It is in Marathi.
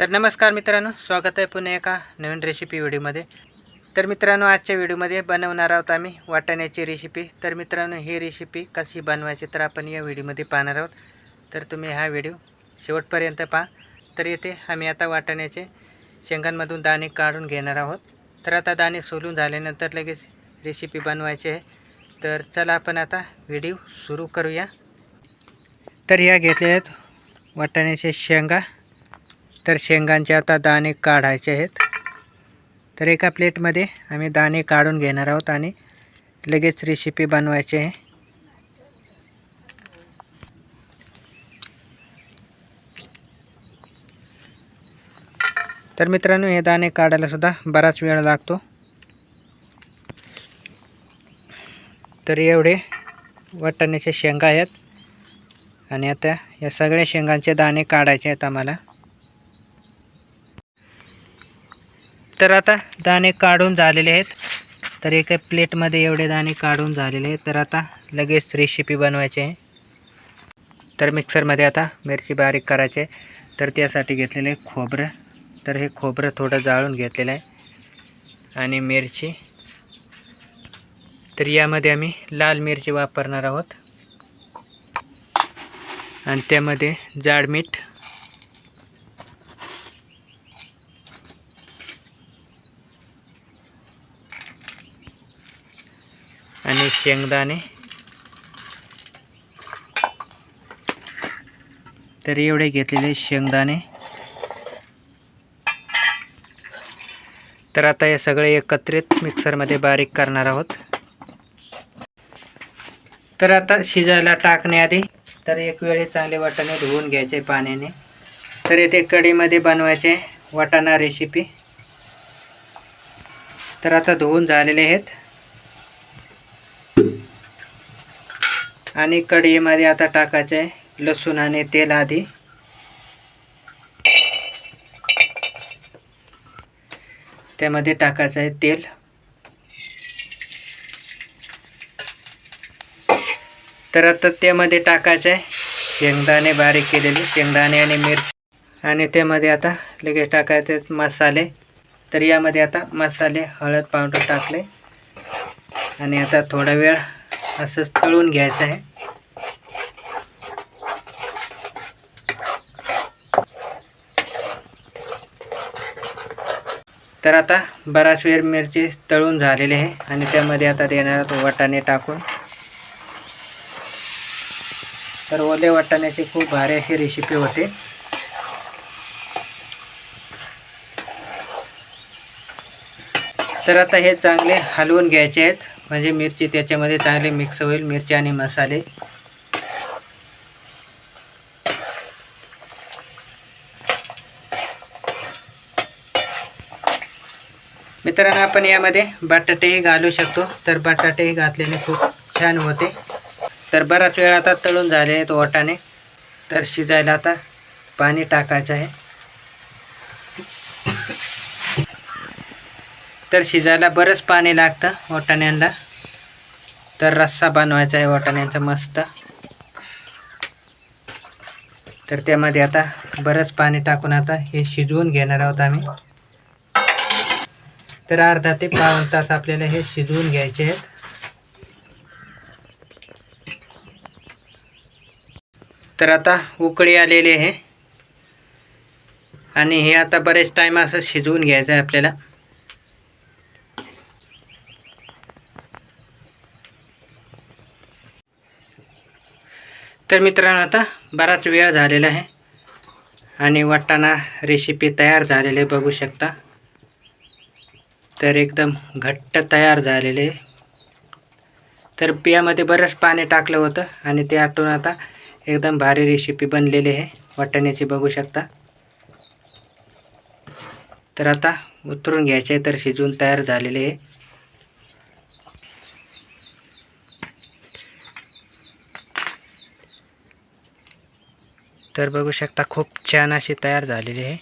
तर नमस्कार मित्रांनो स्वागत आहे पुन्हा एका नवीन रेसिपी व्हिडिओमध्ये तर मित्रांनो आजच्या व्हिडिओमध्ये बनवणार आहोत आम्ही वाटाण्याची रेसिपी तर मित्रांनो ही रेसिपी कशी बनवायची तर आपण या व्हिडिओमध्ये पाहणार आहोत. तर तुम्ही हा व्हिडिओ शेवटपर्यंत पहा. तर येथे आम्ही आता वाटाण्याचे शेंगांमधून दाणे काढून घेणार आहोत. तर आता दाणे सोलून झाल्यानंतर लगेच रेसिपी बनवायची आहे. तर चला आपण आता व्हिडिओ सुरू करूया. तर ह्या घेतल्या आहेत वाटाण्याचे शेंगा. तर शेंगांचे आता दाणे काढायचे आहेत. तर एका प्लेटमध्ये आम्ही दाणे काढून घेणार आहोत आणि लगेच रेसिपी बनवायची आहे. तर मित्रांनो हे दाणे काढायलासुद्धा बराच वेळ लागतो. तर एवढे वाटाण्याचे शेंगा आहेत. आणि आता या सगळ्या शेंगांचे दाणे काढायचे आहेत आम्हाला. तर आता दाणे काढून झालेले आहेत. तर एका प्लेटमध्ये एवढे दाणे काढून झालेले आहेत. तर आता लगेच रेसिपी बनवायची आहे. तर मिक्सरमध्ये आता मिरची बारीक करायची आहे. तर त्यासाठी घेतलेले आहे खोबरं. तर हे खोबरं थोडं जाळून घेतलेलं आहे. आणि मिरची. तर यामध्ये आम्ही लाल मिरची वापरणार आहोत. आणि त्यामध्ये जाड मीठ आणि शेंगदाणे. तर एवढे घेतलेले शेंगदाणे. तर आता हे सगळे एकत्रित मिक्सरमध्ये बारीक करणार आहोत. तर आता शिजायला टाकण्याआधी तर एक वेळे चांगले वाटाणे धुवून घ्यायचे पाण्याने. तर येथे कढीमध्ये बनवायचे वाटाणा रेसिपी तर आता धुवून झालेले आहेत. आणि कढईमध्ये आता टाकायचं आहे लसूण आणि तेल आधी. त्यामध्ये टाकायचं आहे तेल. तर आता त्यामध्ये टाकायचं आहे शेंगदाणे बारीक केलेले शेंगदाणे आणि मिरची. आणि त्यामध्ये आता लगेच टाकायचे मसाले. तर यामध्ये आता मसाले हळद पावडर टाकले. आणि आता थोडा वेळ असं तळून घ्यायचं आहे. तर आता बराच वेळ मिरची तळून झालेली आहे आणि त्यामध्ये आता देणार वाटाणे टाकून. तर ओले वाटाण्याची खूप भारी अशी रेसिपी होते. तर आता हे चांगले हलवून घ्यायचे आहेत. म्हणजे मिरची त्याच्यामध्ये चांगले मिक्स होईल मिरची आणि मसाले. मित्रांनो आपण यामध्ये बटाटेही घालू शकतो. तर बटाटेही घातल्याने खूप छान होते. तर बराच वेळ आता तळून झाले आहेत वाटाणे तर शिजायला आता पाणी टाकायचं आहे. तर शिजायला बरंच पाणी लागतं वाटाण्यांना तर रस्सा बनवायचा आहे वाटाण्यांचा मस्त. तर त्यामध्ये आता बरंच पाणी टाकून आता हे शिजवून घेणार आहोत आम्ही. तर अर्धा ते पाऊण तास आपल्याला हे शिजवून घ्यायचे आहेत. तर आता उकळी आलेली आहे. आणि हे आता बरेच टाईम असं शिजवून घ्यायचं आहे आपल्याला. तर मित्रांनो आता बराच वेळ झालेला आहे आणि वाटाणा रेसिपी तयार झालेली आहे बघू शकता. तर एकदम घट्ट तयार झालेले तर पियामध्ये बरंच पाणी टाकलं होतं आणि ते आटून आता एकदम भारी रेसिपी बनलेली आहे वाटाण्याची बघू शकता. तर आता उतरून घ्यायचे तर शिजून तयार झालेले आहे. तर बघू शकता खूप छान अशी तयार झालेली आहे.